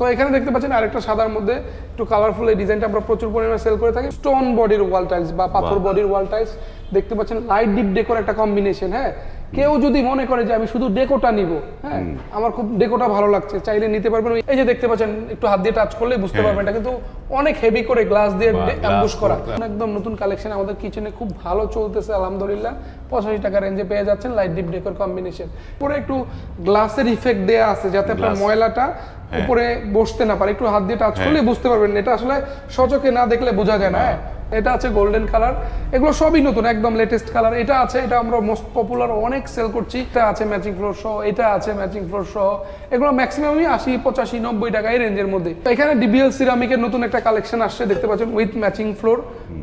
তো এখানে দেখতে পাচ্ছেন আরেকটা সাদার মধ্যে একটু কালারফুল এই ডিজাইনটা আমরা প্রচুর পরিমাণে সেল করে থাকি। স্টোন বডির ওয়াল টাইলস বা পাথর বডির ওয়াল টাইলস দেখতে পাচ্ছেন লাইট ডিপ ডেকোর একটা কম্বিনেশন হ্যাঁ? কেউ যদি মনে করে যে আমি শুধু ডেকোটা নিব হ্যাঁ? আমার খুব ডেকোটা ভালো লাগছে চাইলে নিতে পারবেন। এই যে দেখতে পাচ্ছেন একটু হাত দিয়ে টাচ করলে বুঝতে হ্যাঁ। পারবেন এটা কিন্তু অনেক হেভি করে গ্লাস দিয়ে অ্যাম্বুশ করা। করা। একদম নতুন কালেকশন আমাদের কিচেনে খুব ভালো চলতেছে আলহামদুলিল্লাহ। পঁচাশি টাকা রেঞ্জে পেয়ে যাচ্ছেন লাইট ডিপ ডেকোর কম্বিনেশন পুরো একটু গ্লাসের ইফেক্ট দেয়া আছে যাতে আপনার ময়লাটা উপরে বসতে না পারে একটু হাত দিয়ে টাচ করলে বুঝতে পারবেন। এটা আসলে সচকে না দেখলে বোঝা যায় না হ্যাঁ। এটা আছে গোল্ডেন কালার এগুলো সবই নতুন একদম লেটেস্ট কালার এটা আছে এটা আমরা মোস্ট পপুলার অনেক সেল করছি। এটা আছে ম্যাচিং ফ্লোর সহ এটা আছে ম্যাচিং ফ্লোর সহ। এগুলো ম্যাক্সিমামই আশি পঁচাশি নব্বই টাকা এই রেঞ্জের মধ্যে। এখানে ডিবিএল সিরামিকের নতুন একটা কালেকশন আসছে দেখতে পাচ্ছেন উইথ ম্যাচিং ফ্লোর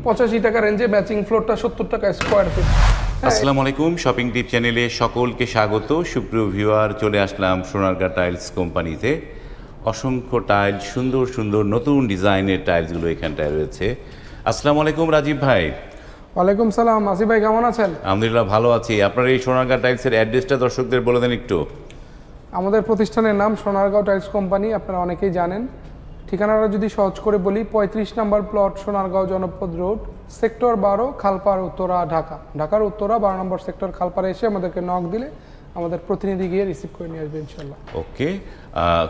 পঁচাশি টাকা রেঞ্জে ম্যাচিং ফ্লোরটা সত্তর টাকা স্কোয়ার ফিট আসসালামু আলাইকুম শপিং টিপ চ্যানেলে সকলকে স্বাগত। সুপ্রিয় ভিউয়ার চলে আসলাম সোনারগা টাইলস কোম্পানিতে অসংখ্য টাইল সুন্দর সুন্দর নতুন ডিজাইনের টাইলসগুলো এখানটায় রয়েছে। আসসালামু আলাইকুম রাজীব ভাই। ওয়ালাইকুম সালাম। আসি ভাই কেমন আছেন? আলহামদুলিল্লাহ ভালো আছি। আপনার এই সোনারগা টাইলসের অ্যাড্রেসটা দর্শকদের বলে দেন একটু। আমাদের প্রতিষ্ঠানের নাম সোনারগাঁও টাইলস কোম্পানি আপনারা অনেকেই জানেন। ঠিকানাটা যদি সহজ করে বলি পঁয়ত্রিশ নাম্বার প্লট সোনারগাঁও জনপদ রোড সেক্টর বারো খালপাড় উত্তরা ঢাকা। ঢাকার উত্তরা বারো নম্বর সেক্টর খালপাড়ে এসে আমাদেরকে নক দিলে আমাদের প্রতিনিধি গিয়ে রিসিভ করে নিয়ে আসবে ইনশাল্লাহ ওকে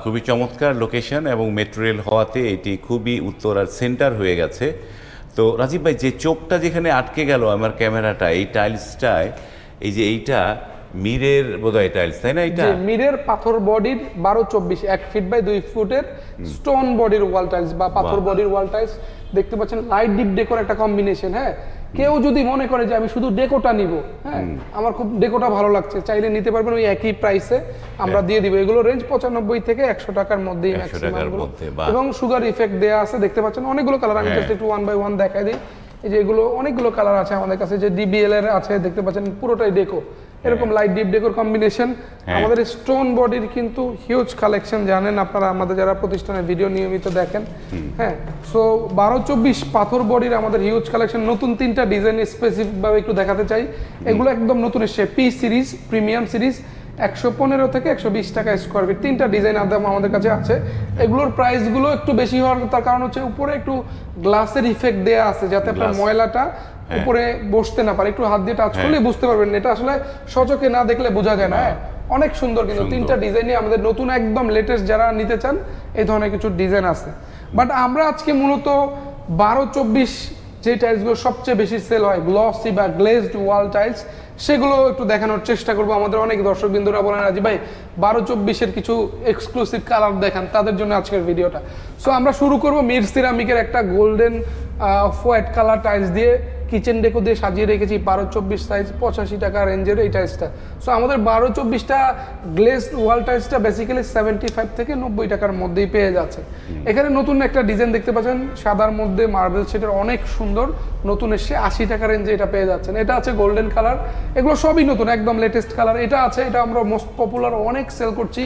খুবই চমৎকার লোকেশন এবং মেট্রো রেল হওয়াতে এটি খুবই উত্তরার সেন্টার হয়ে গেছে। তো রাজীব ভাই যে চোখটা যেখানে আটকে গেল আমার ক্যামেরাটা এই টাইলসটায় এই যে এইটা মিরের বোধহয় টাইলস তাই না এটা মিরের পাথর বডির বারো চব্বিশ এক ফিট বাই দুই ফুটের স্টোন বডির ওয়াল টাইলস বা পাথর বডির ওয়াল টাইলস দেখতে পাচ্ছেন লাইট ডিপ ডেকোর একটা কম্বিনেশন হ্যাঁ? কেউ যদি মনে করে যে আমি শুধু ডেকোটা নিব হ্যাঁ আমার খুব ডেকোটা ভালো লাগছে চাইলে নিতে পারবেন ওই একই প্রাইসে আমরা দিয়ে দিব। এগুলো রেঞ্জ পঁচানব্বই থেকে একশো টাকার মধ্যেই 100 ম্যাক্সিমাম টাকার মধ্যে, বাহ। এবং সুগার ইফেক্ট দেওয়া আছে দেখতে পাচ্ছেন অনেকগুলো কালার আমি হ্যাঁ। জাস্ট একটু ওয়ান বাই ওয়ান দেখাই দিই। এই যে এগুলো অনেকগুলো কালার আছে আমাদের কাছে যে ডিবিএল এর আছে দেখতে পাচ্ছেন পুরোটাই ডেকো এরকম লাইট ডিপ ডেকোর কম্বিনেশন। আমাদের স্টোন বডির কিন্তু হিউজ কালেকশন জানেন আপনারা আমাদের যারা প্রতিষ্ঠানের ভিডিও নিয়মিত দেখেন। হ্যাঁ সো বারো চব্বিশ পাথর বডির আমাদের হিউজ কালেকশন নতুন তিনটা ডিজাইন স্পেসিফিক ভাবে একটু দেখাতে চাই। এগুলো একদম নতুন এসছে পি সিরিজ প্রিমিয়াম সিরিজ একশো পনেরো থেকে একশো বিশ টাকা স্কোয়ার ফিট তিনটা ডিজাইন আদাম আমাদের কাছে আছে। এগুলোর প্রাইসগুলো একটু বেশি হওয়ার তার কারণ হচ্ছে উপরে একটু গ্লাসের ইফেক্ট দেয়া আছে যাতে আপনার ময়লাটা উপরে বসতে না পারে একটু হাত দিয়ে টাচ করলে বুঝতে পারবেন এটা আসলে সচকে না দেখলে বোঝা যায় না হ্যাঁ? অনেক সুন্দর কিন্তু। তিনটা ডিজাইনই আমাদের নতুন একদম লেটেস্ট যারা নিতে চান এই ধরনের কিছু ডিজাইন আছে। বাট আমরা আজকে মূলত বারো চব্বিশ যে টাইলসগুলো সবচেয়ে বেশি সেল হয় গ্লসি বা গ্লেজড ওয়াল টাইলস সেগুলো একটু দেখানোর চেষ্টা করব। আমাদের অনেক দর্শক বিন্দুরা বলেন রাজি ভাই বারো চব্বিশের কিছু এক্সক্লুসিভ কালার দেখান তাদের জন্য আজকের ভিডিওটা সো আমরা শুরু করব মির সিরামিকের একটা গোল্ডেন হোয়াইট কালার টাইলস দিয়ে। কিচেন ডেকো দিয়ে সাজিয়ে রেখেছি বারো চব্বিশ সাইজ পঁচাশি টাকা রেঞ্জের এই টাইলসটা সো আমাদের বারো চব্বিশটা গ্লেস ওয়াল টাইলসটা বেসিক্যালি সেভেন্টি ফাইভ থেকে নব্বই টাকার মধ্যেই পেয়ে যাচ্ছে। এখানে নতুন একটা ডিজাইন দেখতে পাচ্ছেন সাদার মধ্যে মার্বেল সেটের অনেক সুন্দর নতুন এসে আশি টাকা রেঞ্জে এটা পেয়ে যাচ্ছেন। এটা আছে গোল্ডেন কালার এগুলো সবই নতুন একদম লেটেস্ট কালার এটা আছে এটা আমরা মোস্ট পপুলার অনেক সেল করছি।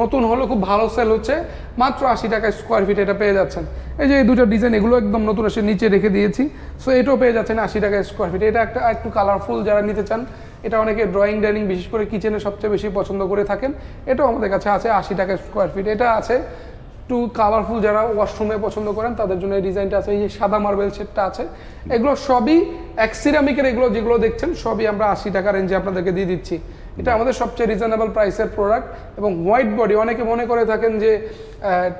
নতুন হলো, খুব ভালো সেল হচ্ছে। মাত্র আশি টাকা স্কোয়ার ফিট এটা পেয়ে যাচ্ছেন। এই যে এই দুটো ডিজাইন এগুলো একদম নতুন এসে নিচে রেখে দিয়েছি। সো এটাও পেয়ে যাচ্ছেন আশি টাকা স্কোয়ার ফিট এটা একটা একটু কালারফুল যারা নিতে চান, এটা অনেকে ড্রয়িং ডাইনিং বিশেষ করে কিচেনে সবচেয়ে বেশি পছন্দ করে থাকেন। এটাও আমাদের কাছে আছে আশি টাকা স্কোয়ার ফিট এটা আছে একটু কালারফুল যারা ওয়াশরুমে পছন্দ করেন, তাদের জন্য এই ডিজাইনটা আছে। এই যে সাদা মার্বেল সেটটা আছে। এগুলো সবই এক সিরামিকের এগুলো যেগুলো দেখছেন, সবই আমরা আশি টাকা রেঞ্জে আপনাদেরকে দিয়ে দিচ্ছি। এটা আমাদের সবচেয়ে রিজনেবল প্রাইসের প্রোডাক্ট এবং হোয়াইট বডি অনেকে মনে করে থাকেন যে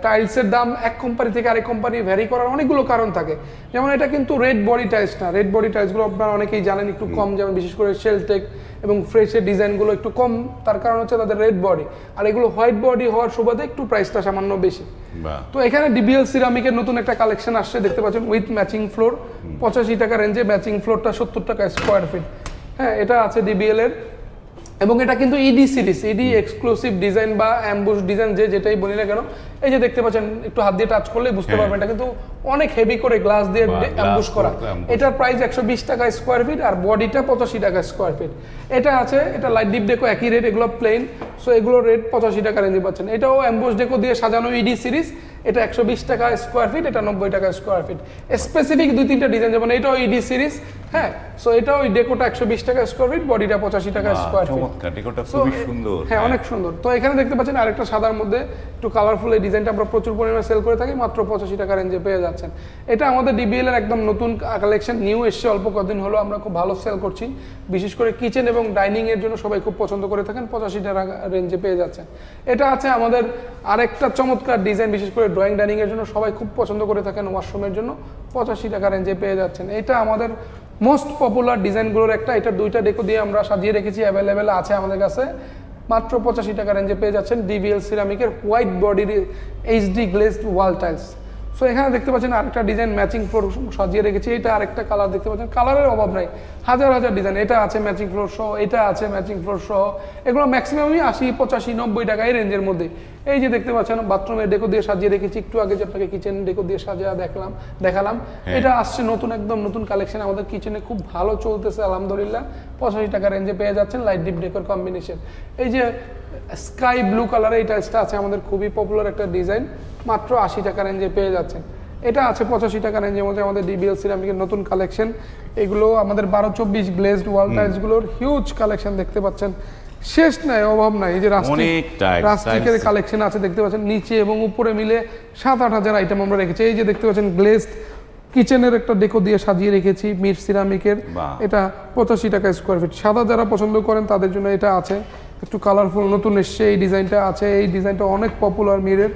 টাইলসের দাম এক কোম্পানি থেকে আরেক কোম্পানি ভ্যারি করার অনেকগুলো কারণ থাকে। যেমন এটা কিন্তু রেড বডি টাইলস না। রেড বডি টাইলসগুলো আপনারা অনেকেই জানেন একটু কম যেমন বিশেষ করে শেলটেক এবং ফ্রেশের ডিজাইনগুলো একটু কম তার কারণ হচ্ছে তাদের রেড বডি আর এগুলো হোয়াইট বডি হওয়ার সুবাদে একটু প্রাইসটা সামান্য বেশি। তো এখানে ডিবিএল সিরামিকের নতুন একটা কালেকশন আসছে দেখতে পাচ্ছেন উইথ ম্যাচিং ফ্লোর পঁচাশি টাকা রেঞ্জে ম্যাচিং ফ্লোরটা সত্তর টাকা স্কোয়ার ফিট হ্যাঁ এটা আছে ডিবিএল এর এবং এটা কিন্তু ED series ED exclusive design বা অ্যাম্বুশ ডিজাইন যে যেটাই বলি না কেন এই যে দেখতে পাচ্ছেন একটু হাত দিয়ে টাচ করলে বুঝতে হ্যাঁ। পারবেন এটা কিন্তু অনেক হেভি করে গ্লাস দিয়ে অ্যাম্বুশ করা। এটার প্রাইস একশো বিশ টাকা স্কোয়ার ফিট আর বডিটা পঁচাশি টাকা স্কোয়ার ফিট এটা আছে এটা লাইট ডিপ ডেকো একই রেট এগুলো প্লেন সো এগুলো রেট পঁচাশি টাকা রেঞ্জে পাচ্ছেন। এটাও অ্যাম্বোস ডেকো দিয়ে সাজানো ইডি সিরিজ এটা একশো বিশ টাকা স্কোয়ার ফিট এটা নব্বই টাকা স্কোয়ার ফিট স্পেসিফিক দুই তিনটা ডিজাইন যেমন এটাও ইডি সিরিজ হ্যাঁ সো এটাও ওই ডেকোটা একশো বিশ টাকা স্কোয়ার ফিট বডিটা পঁচাশি টাকা স্কোয়ার ফিট খুবই সুন্দর। হ্যাঁ অনেক সুন্দর। তো এখানে দেখতে পাচ্ছেন আরেকটা সাদার মধ্যে একটু কালারফুল এই ডিজাইনটা আমরা প্রচুর পরিমাণে সেল করে থাকি মাত্র পঁচাশি টাকা রেঞ্জে পেয়ে যাচ্ছেন। এটা আমাদের ডিবিএল এর একদম নতুন কালেকশন নিউ এসছে অল্প কদিন হলো আমরা খুব ভালো সেল করছি। বিশেষ করে কিচেন এবং ডাইনিং এর জন্য সবাই খুব পছন্দ করে থাকেন পঁচাশি টাকা রেঞ্জে পেয়ে যাচ্ছেন। এটা আছে আমাদের আরেকটা চমৎকার ডিজাইন বিশেষ করে ড্রয়িং ডাইনিং এর জন্য সবাই খুব পছন্দ করে থাকেন ওয়াশরুমের জন্য পঁচাশি টাকা রেঞ্জে পেয়ে যাচ্ছেন। এটা আমাদের মোস্ট পপুলার ডিজাইনগুলোর একটা, এটা দুইটা ডেকো দিয়ে আমরা সাজিয়ে রেখেছি অ্যাভেলেবেল আছে আমাদের কাছে। মাত্র পঁচাশি টাকা রেঞ্জে পেয়ে যাচ্ছেন ডিবিএল সিরামিকের হোয়াইট বডির HD glazed wall tiles so এখানে দেখতে পাচ্ছেন আরেকটা ডিজাইন ম্যাচিং ফ্লোর সাজিয়ে রেখেছি, এটা আরেকটা কালার দেখতে পাচ্ছেন। কালারের অভাব নাই। হাজার হাজার ডিজাইন এটা আছে ম্যাচিং ফ্লোর সহ, এটা আছে ম্যাচিং ফ্লোর সহ। এগুলো ম্যাক্সিমামই আশি, পঁচাশি, নব্বই টাকা এই রেঞ্জের মধ্যে। এই যে দেখতে পাচ্ছেন বাথরুমের ডেকো দিয়ে সাজিয়ে রেখেছি। একটু আগে যে আপনাকে কিচেন ডেকো দিয়ে সাজিয়ে দেখলাম দেখালাম। এটা আসছে নতুন একদম নতুন কালেকশন আমাদের কিচেনে খুব ভালো চলতেছে আলহামদুলিল্লাহ। পঁচাশি টাকা রেঞ্জে পেয়ে যাচ্ছেন লাইট ডিপ ডেকোর কম্বিনেশন এই যে স্কাই ব্লু কালারের এই টাইলসটা আছে আমাদের খুবই পপুলার একটা ডিজাইন মাত্র আশি টাকা রেঞ্জে পেয়ে যাচ্ছেন। এটা আছে পঁচাশি টাকা রেঞ্জের মধ্যে আমাদের ডিবিএল সিরামিকের নতুন কালেকশন এগুলো আমাদের বারো চব্বিশ গ্লেজড ওয়াল টাইলসগুলোর হিউজ কালেকশন দেখতে পাচ্ছেন। শেষ নাই অভাব নাই। এই যে রাস্টিকের কালেকশন আছে দেখতে পাচ্ছেন নিচে এবং উপরে মিলে সাত আট হাজার আইটেম আমরা রেখেছি। এই যে দেখতে পাচ্ছেন গ্লেজড কিচেনের একটা ডেকো দিয়ে সাজিয়ে রেখেছি মির সিরামিকের। এটা পঁচাশি টাকা স্কোয়ার ফিট সাদা যারা পছন্দ করেন তাদের জন্য এটা আছে। একটু কালারফুল নতুন এসছে এই ডিজাইনটা আছে। এই ডিজাইনটা অনেক পপুলার মিরের।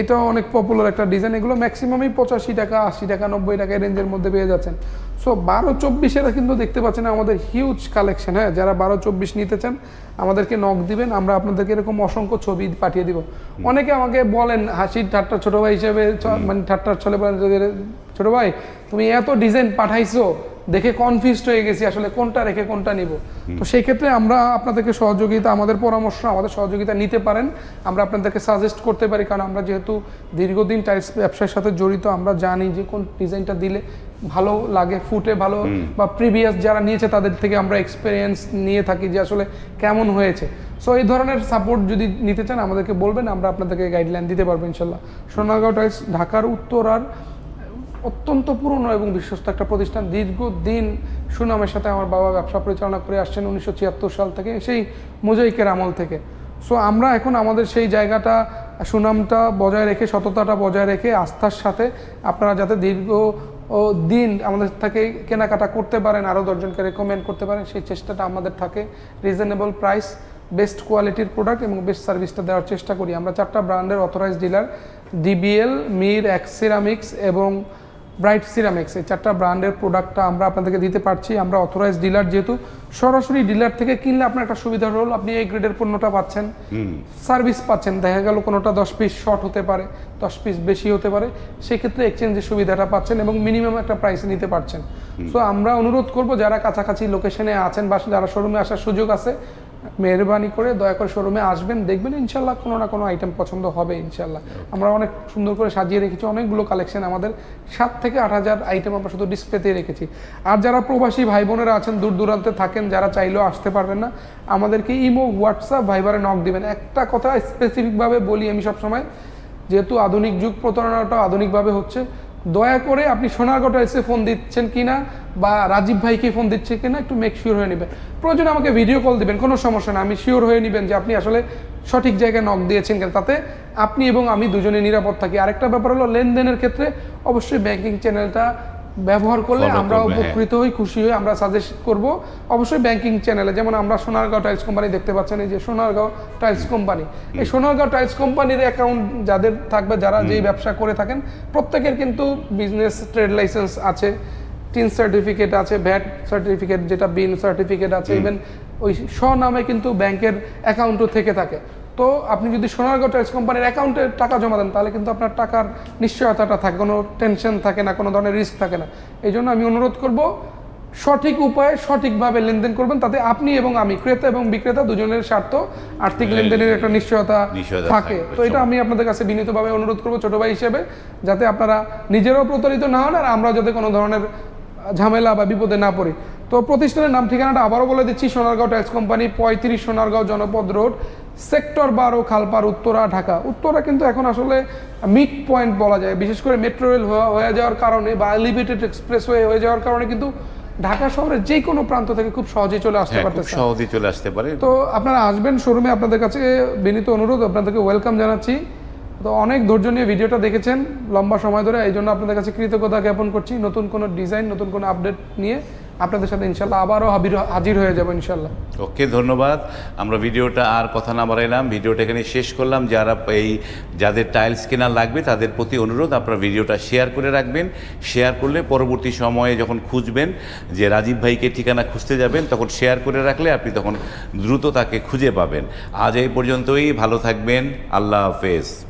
এটাও অনেক পপুলার একটা ডিজাইন এগুলো ম্যাক্সিমামই পঁচাশি টাকা আশি টাকা নব্বই টাকা রেঞ্জের মধ্যে পেয়ে যাচ্ছেন। সো বারো চব্বিশের কিন্তু দেখতে পাচ্ছেন আমাদের হিউজ কালেকশন হ্যাঁ? যারা বারো চব্বিশ নিতে চান আমাদেরকে নক দিবেন আমরা আপনাদেরকে এরকম অসংখ্য ছবি পাঠিয়ে দিব। অনেকে আমাকে বলেন হাসির ঠাট্টার ছোটো ভাই হিসেবে মানে ঠাট্টার ছলে বলেন ছোটো ছোট ভাই তুমি এত ডিজাইন পাঠাইছো দেখে কনফিউজড হয়ে গেছি আসলে কোনটা রেখে কোনটা নিব। তো সেই ক্ষেত্রে আমরা আপনাদেরকে সহযোগিতা আমাদের পরামর্শ আমাদের সহযোগিতা নিতে পারেন। আমরা আপনাদেরকে সাজেস্ট করতে পারি কারণ আমরা যেহেতু দীর্ঘদিন টাইলস ব্যবসার সাথে জড়িত আমরা জানি যে কোন ডিজাইনটা দিলে ভালো লাগে ফুটে ভালো বা প্রিভিয়াস যারা নিয়েছে তাদের থেকে আমরা এক্সপিরিয়েন্স নিয়ে থাকি যে আসলে কেমন হয়েছে। সো এই ধরনের সাপোর্ট যদি নিতে চান আমাদেরকে বলবেন আমরা আপনাদেরকে গাইডলাইন দিতে পারব ইনশাল্লাহ। সোনারগাঁও টাইলস ঢাকার উত্তরার অত্যন্ত পুরনো এবং বিশ্বস্ত একটা প্রতিষ্ঠান। দীর্ঘদিন সুনামের সাথে আমার বাবা ব্যবসা পরিচালনা করে আসছেন উনিশশো ছিয়াত্তর সাল থেকে, সেই মোজাইকের আমল থেকে। সো আমরা এখন আমাদের সেই জায়গাটা, সুনামটা বজায় রেখে, সততাটা বজায় রেখে, আস্থার সাথে আপনারা যাতে দীর্ঘ, ও, দিন আমাদের থেকে কেনাকাটা করতে পারেন, আরও দশজনকে রেকমেন্ড করতে পারেন, সেই চেষ্টাটা আমাদের থাকে। রিজনেবল প্রাইস বেস্ট কোয়ালিটির প্রোডাক্ট এবং বেস্ট সার্ভিসটা দেওয়ার চেষ্টা করি। আমরা চারটা ব্র্যান্ডের authorised dealer DBL Mir X ceramics এবং ব্রাইট সিরামিক্স এই চারটা ব্র্যান্ডের প্রোডাক্টটা আমরা আপনাদেরকে দিতে পারছি। আমরা অথরাইজ ডিলার যেহেতু সরাসরি ডিলার থেকে কিনলে আপনার একটা সুবিধা হল আপনি এই গ্রেডের পণ্যটা পাচ্ছেন। সার্ভিস পাচ্ছেন দেখা গেল কোনোটা দশ পিস শর্ট হতে পারে দশ পিস বেশি হতে পারে সেক্ষেত্রে এক্সচেঞ্জের সুবিধাটা পাচ্ছেন এবং মিনিমাম একটা প্রাইসে নিতে পারছেন। সো আমরা অনুরোধ করব যারা কাছাকাছি লোকেশনে আছেন বা যারা শোরুমে আসার সুযোগ আছে মেহরবানি করে দয়া করে শোরুমে আসবেন, দেখবেন ইনশাল্লাহ কোনো না কোনো আইটেম পছন্দ হবে ইনশাল্লাহ আমরা অনেক সুন্দর করে সাজিয়ে রেখেছি, অনেকগুলো কালেকশন আমাদের সাত থেকে আট হাজার আইটেম আমরা শুধু ডিসপ্লেতে রেখেছি। আর যারা প্রবাসী ভাই বোনেরা আছেন, দূর দূরান্তে থাকেন, যারা চাইলেও আসতে পারবেন না, আমাদেরকে ইমো হোয়াটসঅ্যাপ ভাইবারে নক দিবেন। একটা কথা স্পেসিফিকভাবে বলি আমি সবসময়, যেহেতু আধুনিক যুগ প্রতারণাটা আধুনিকভাবে হচ্ছে দয়া করে আপনি সোনারগড় এসে ফোন দিচ্ছেন কি না বা রাজীব ভাইকে ফোন দিচ্ছে কিনা একটু মেক শিওর হয়ে নেবেন। প্রয়োজনে আমাকে ভিডিও কল দিবেন, কোনো সমস্যা না। আমি শিওর হয়ে নেবেন যে আপনি আসলে সঠিক জায়গায় নক দিয়েছেন কেন। তাতে আপনি এবং আমি দুজনে নিরাপদ থাকি। আরেকটা ব্যাপার হলো লেনদেনের ক্ষেত্রে অবশ্যই ব্যাংকিং চ্যানেলটা ব্যবহার করলে আমরা হ্যাঁ। উপকৃত হই খুশি হই আমরা সাজেস্ট করব। অবশ্যই ব্যাংকিং চ্যানেলে যেমন আমরা সোনারগাঁও টাইলস কোম্পানি দেখতে পাচ্ছেন এই যে সোনারগাঁও টাইলস কোম্পানি এই সোনারগাঁও টাইলস কোম্পানির অ্যাকাউন্ট যাদের থাকবে যারা যেই ব্যবসা করে থাকেন প্রত্যেকের কিন্তু বিজনেস ট্রেড লাইসেন্স আছে টিন সার্টিফিকেট আছে ভ্যাট সার্টিফিকেট যেটা বিন সার্টিফিকেট আছে ইভেন ওই স্বনামে কিন্তু ব্যাংকের অ্যাকাউন্টও থেকে থাকে। তো আপনি যদি সোনারগাঁও টাইলস কোম্পানির অ্যাকাউন্টে টাকা জমা দেন তাহলে কিন্তু আপনার টাকার নিশ্চয়তাটা থাকে কোনো টেনশন থাকে না কোনো ধরনের রিস্ক থাকে না। এই জন্য আমি অনুরোধ করব সঠিক উপায়ে সঠিকভাবে লেনদেন করবেন তাতে আপনি এবং আমি ক্রেতা এবং বিক্রেতা দুজনের স্বার্থ আর্থিক লেনদেনের একটা নিশ্চয়তা নিশ্চয়তা থাকে। তো এটা আমি আপনাদের কাছে বিনীতভাবে অনুরোধ করব ছোট ভাই হিসেবে যাতে আপনারা নিজেরাও প্রতারিত না হন আর আমরা যাতে কোনো ধরনের ঝামেলা বা বিপদে না পড়ি। তো প্রতিষ্ঠানের নাম ঠিকানাটা আবারও বলে দিচ্ছি সোনারগাঁও টাইলস কোম্পানি পঁয়ত্রিশ সোনারগাঁও জনপদ রোড সেক্টর বারো খালপার উত্তরা ঢাকা। উত্তরা কিন্তু এখন আসলে মিড পয়েন্ট বলা যায়। বিশেষ করে মেট্রো রেল হয়ে যাওয়ার কারণে বা এলিভেটেড এক্সপ্রেসওয়ে হয়ে যাওয়ার কারণে কিন্তু ঢাকা শহরের যে কোনো প্রান্ত থেকে খুব সহজেই চলে আসতে হ্যাঁ খুব সহজেই চলে আসতে পারে। তো আপনারা আসবেন শোরুমে আপনাদের কাছে বিনীত অনুরোধ আপনাদেরকে ওয়েলকাম জানাচ্ছি। তো অনেক ধৈর্য নিয়ে ভিডিওটা দেখেছেন লম্বা সময় ধরে এই জন্য আপনাদের কাছে কৃতজ্ঞতা জ্ঞাপন করছি। নতুন কোনো ডিজাইন নতুন কোনো আপডেট নিয়ে আপনাদের সাথে ইনশাল্লাহ আবারও হাজির হয়ে যাব ইনশাল্লাহ। ওকে, ধন্যবাদ। আমরা ভিডিওটা আর কথা না বাড়াইলাম। ভিডিওটা এখানে শেষ করলাম। যারা এই, যাদের টাইলস কেনা লাগবে তাদের প্রতি অনুরোধ, আপনারা ভিডিওটা শেয়ার করে রাখবেন। শেয়ার করলে পরবর্তী সময়ে যখন খুঁজবেন যে রাজীব ভাইকে ঠিকানা খুঁজতে যাবেন, তখন শেয়ার করে রাখলে আপনি তখন দ্রুত তাকে খুঁজে পাবেন। আজ এই পর্যন্তই। ভালো থাকবেন। আল্লাহ হাফেজ।